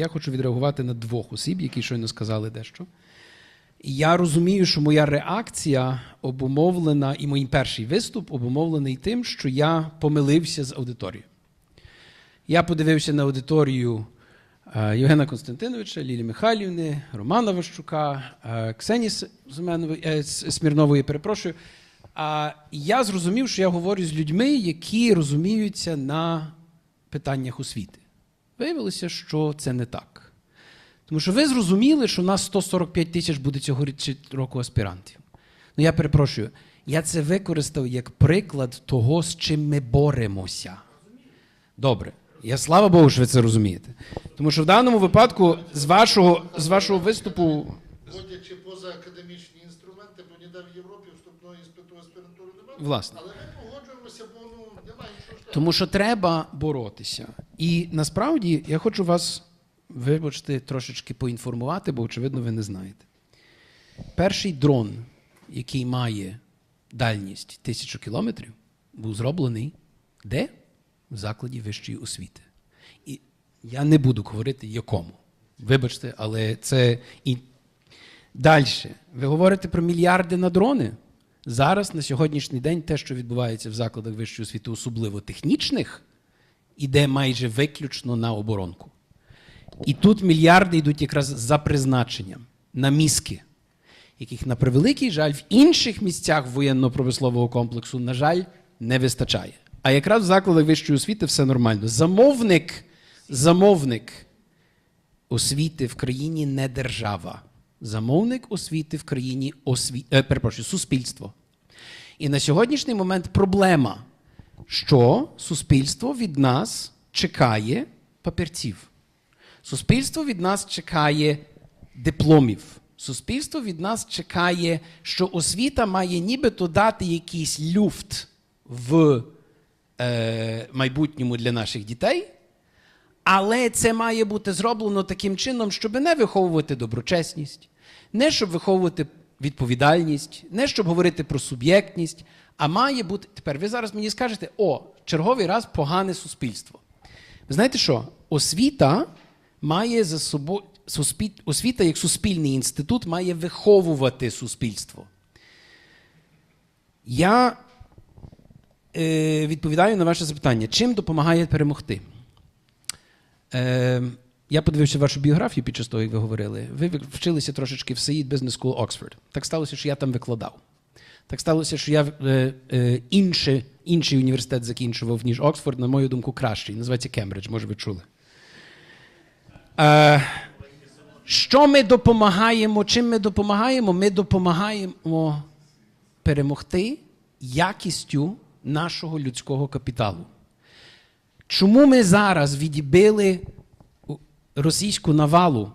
Я хочу відреагувати на двох осіб, які щойно сказали дещо. І я розумію, що моя реакція обумовлена, і мій перший виступ обумовлений тим, що я помилився з аудиторією. Я подивився на аудиторію е, Євгена Константиновича, Лілі Михайлівни, Романа Ващука, е, Семенової, е, Смірнової, перепрошую. А я зрозумів, що я говорю з людьми, які розуміються на питаннях освіти. Виявилося, що це не так. Тому що ви зрозуміли, що у нас 145 тисяч буде цього року аспірантів. Ну я перепрошую, я це використав як приклад того, з чим ми боремося. Добре. Я слава Богу, що ви це розумієте. Тому що в даному випадку з вашого, з вашого виступу. Вводячи позаакадемічні інструменти, бо ніде в Європі вступної іспиту аспірантури немає. Власне. Але ми погоджуємося, бо ну немає нічого Тому що треба боротися. І насправді я хочу вас, вибачте, трошечки поінформувати, бо, очевидно, ви не знаєте. Перший дрон, який має дальність тисячу кілометрів, був зроблений де? В закладі вищої освіти. І я не буду говорити якому. Вибачте, але це і Далі. Ви говорите про мільярди на дрони. Зараз, на сьогоднішній день, те, що відбувається в закладах вищої освіти, особливо технічних, іде майже виключно на оборонку. І тут мільярди йдуть якраз за призначенням на мізки, яких, на превеликий жаль, в інших місцях воєнно-промислового комплексу, на жаль, не вистачає. А якраз в закладах вищої освіти все нормально. Замовник, замовник освіти в країні не держава. Замовник освіти в країні осві... е, перепрошую, суспільство. І на сьогоднішній момент проблема, що суспільство від нас чекає папірців. Суспільство від нас чекає дипломів. Суспільство від нас чекає, що освіта має нібито дати якийсь люфт в е, майбутньому для наших дітей, але це має бути зроблено таким чином, щоб не виховувати доброчесність, не щоб виховувати відповідальність, не щоб говорити про суб'єктність, а має бути. Тепер ви зараз мені скажете, о, черговий раз погане суспільство. Ви знаєте що? Освіта має за собою суспіль... освіта як суспільний інститут має виховувати суспільство. Я е, відповідаю на ваше запитання, чим допомагає перемогти? Е, я подивився вашу біографію під час того, як ви говорили. Ви вчилися трошечки в Said Business School Oxford. Так сталося, що я там викладав. Так сталося, що я е, е, інше, інший університет закінчував, ніж Оксфорд, на мою думку, кращий. Називається Кембридж, може ви чули. Е, що ми допомагаємо? Чим ми допомагаємо? Ми допомагаємо перемогти якістю нашого людського капіталу. Чому ми зараз відбили російську навалу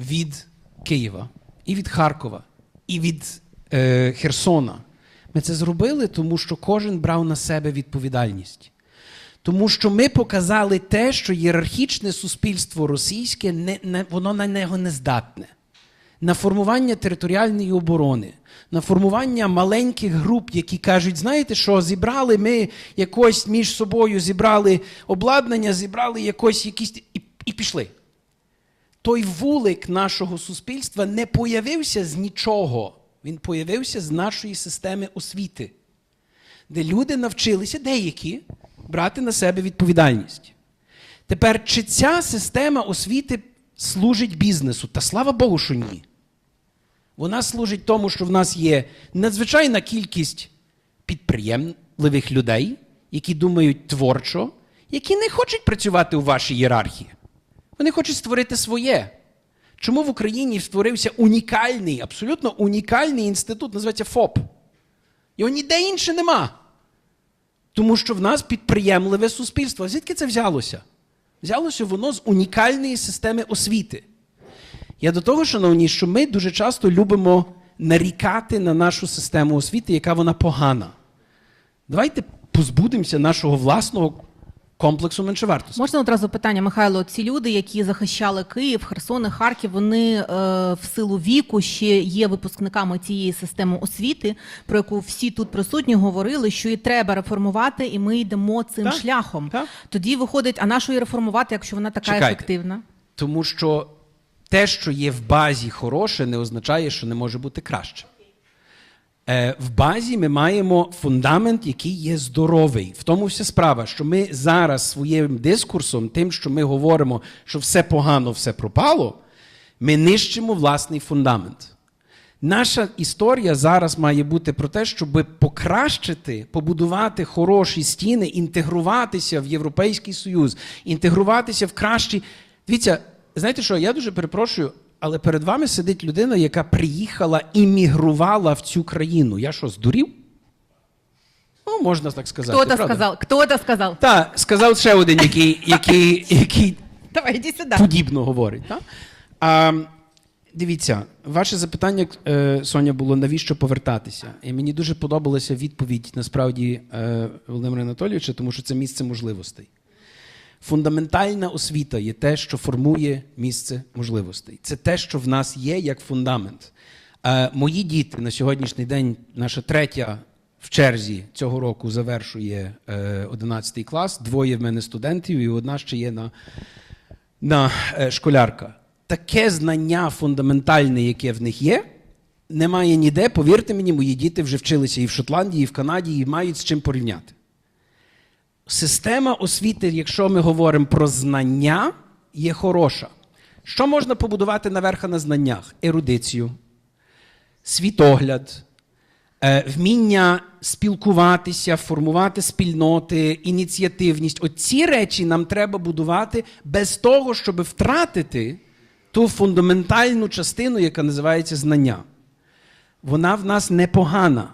від Києва, і від Харкова, і від е, Херсона? Ми це зробили, тому що кожен брав на себе відповідальність. Тому що ми показали те, що ієрархічне суспільство російське не, не, воно на нього не здатне. На формування територіальної оборони, на формування маленьких груп, які кажуть, знаєте що, зібрали ми якось між собою, зібрали обладнання, зібрали якось якісь і, і пішли. Той вулик нашого суспільства не появився з нічого. Він появився з нашої системи освіти, де люди навчилися деякі брати на себе відповідальність. Тепер, чи ця система освіти служить бізнесу? Та слава Богу, що ні. Вона служить тому, що в нас є надзвичайна кількість підприємливих людей, які думають творчо, які не хочуть працювати у вашій ієрархії. Вони хочуть створити своє. Чому в Україні створився унікальний, абсолютно унікальний інститут, називається ФОП? Його ніде інше нема. Тому що в нас підприємливе суспільство. Звідки це взялося? Взялося воно з унікальної системи освіти. Я до того, шановні, що ми дуже часто любимо нарікати на нашу систему освіти, яка вона погана. Давайте позбудемося нашого власного комплексу меншовартості. Можна одразу питання, Михайло? Ці люди, які захищали Київ, Херсон і Харків, вони е, в силу віку ще є випускниками цієї системи освіти, про яку всі тут присутні говорили, що і треба реформувати, і ми йдемо цим Так, шляхом. так. Тоді виходить, а нашу її реформувати, якщо вона така Чекайте. ефективна? Тому що те, що є в базі хороше, не означає, що не може бути краще. Е, в базі ми маємо фундамент, який є здоровий. В тому вся справа, що ми зараз своїм дискурсом, тим, що ми говоримо, що все погано, все пропало, ми нищимо власний фундамент. Наша історія зараз має бути про те, щоб покращити, побудувати хороші стіни, інтегруватися в Європейський Союз, інтегруватися в кращі. Дивіться, знаєте що, я дуже перепрошую, але перед вами сидить людина, яка приїхала іммігрувала в цю країну. Я що, здурів? Ну, можна так сказати. Кто-то правда? сказал, кто-то сказал. Так, сказав ще один, який, який, який Давай, иди сюда. подібно говорить. Так? А, дивіться, ваше запитання, е, Соня, було навіщо повертатися? І мені дуже подобалася відповідь насправді е, Володимира Анатолійовича, тому що це місце можливостей. Фундаментальна освіта є те, що формує місце можливостей. Це те, що в нас є як фундамент. Е, мої діти на сьогоднішній день, наша третя в черзі цього року завершує е, 11 клас. Двоє в мене студентів, і одна ще є на на е, школярка. Таке знання фундаментальне, яке в них є, немає ніде. Повірте мені, мої діти вже вчилися і в Шотландії, і в Канаді, і мають з чим порівняти. Система освіти, якщо ми говоримо про знання, є хороша. Що можна побудувати наверха на знаннях? Ерудицію, світогляд, е, вміння спілкуватися, формувати спільноти, ініціативність. Оці речі нам треба будувати без того, щоб втратити ту фундаментальну частину, яка називається знання. Вона в нас непогана.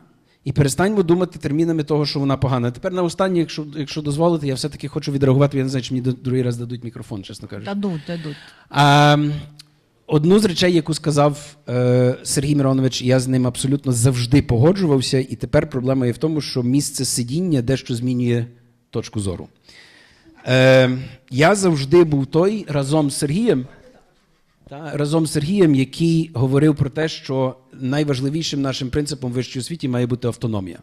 І перестаньмо думати термінами того, що вона погана. Тепер на останнє, якщо, якщо дозволите, я все-таки хочу відреагувати. Я не знаю, чи мені до- другий раз дадуть мікрофон, чесно кажучи. Дадут, дадут. А, одну з речей, яку сказав е, Сергій Миронович, я з ним абсолютно завжди погоджувався, і тепер проблема є в тому, що місце сидіння дещо змінює точку зору. Е, я завжди був той разом з Сергієм. Та, разом з Сергієм, який говорив про те, що найважливішим нашим принципом в вищій освіті має бути автономія.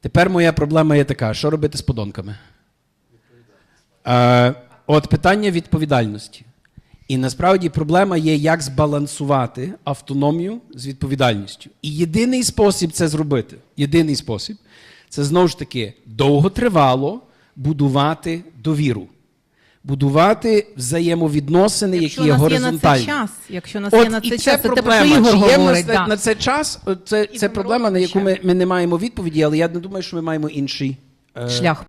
Тепер моя проблема є така: що робити з подонками? Е, от питання відповідальності. І насправді проблема є, як збалансувати автономію з відповідальністю. І єдиний спосіб це зробити, єдиний спосіб це знову ж таки довготривало будувати довіру, будувати взаємовідносини, Якщо які є нас є на горизонтальні. це час, якщо у нас є на це час, це проблема. Ігор Чи є говорить. нас да. на це час? Це, це проблема, на яку ми, ми не маємо відповіді, але я не думаю, що ми маємо інший е, Шлях.